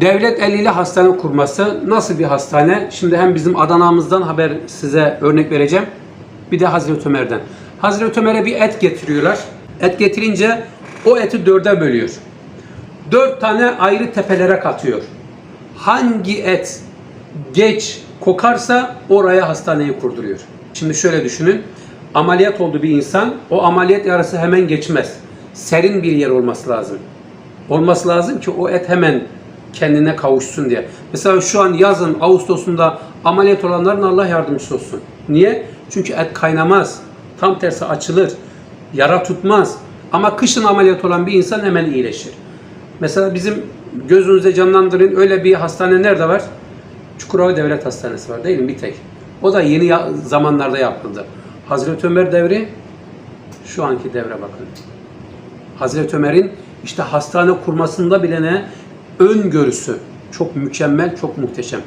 Devlet eliyle hastane kurması nasıl bir hastane? Şimdi hem bizim Adana'mızdan haber size örnek vereceğim. Bir de Hazreti Ömer'den. Hazreti Ömer'e bir et getiriyorlar. Et getirince o eti dörde bölüyor. Dört tane ayrı tepelere katıyor. Hangi et geç kokarsa oraya hastaneyi kurduruyor. Şimdi şöyle düşünün. Ameliyat oldu bir insan. O ameliyat yarısı hemen geçmez. Serin bir yer olması lazım. Olması lazım ki o et hemen kendine kavuşsun diye. Mesela şu an yazın Ağustos'unda ameliyat olanların Allah yardımcısı olsun. Niye? Çünkü et kaynamaz. Tam tersi açılır. Yara tutmaz. Ama kışın ameliyat olan bir insan hemen iyileşir. Mesela bizim gözünüzde canlandırın öyle bir hastane nerede var? Çukurova Devlet Hastanesi var değil mi? Bir tek. O da yeni zamanlarda yapıldı. Hazreti Ömer devri şu anki devre bakın. Hazreti Ömer'in işte hastane kurmasında bile ne öngörüsü çok mükemmel, çok muhteşem.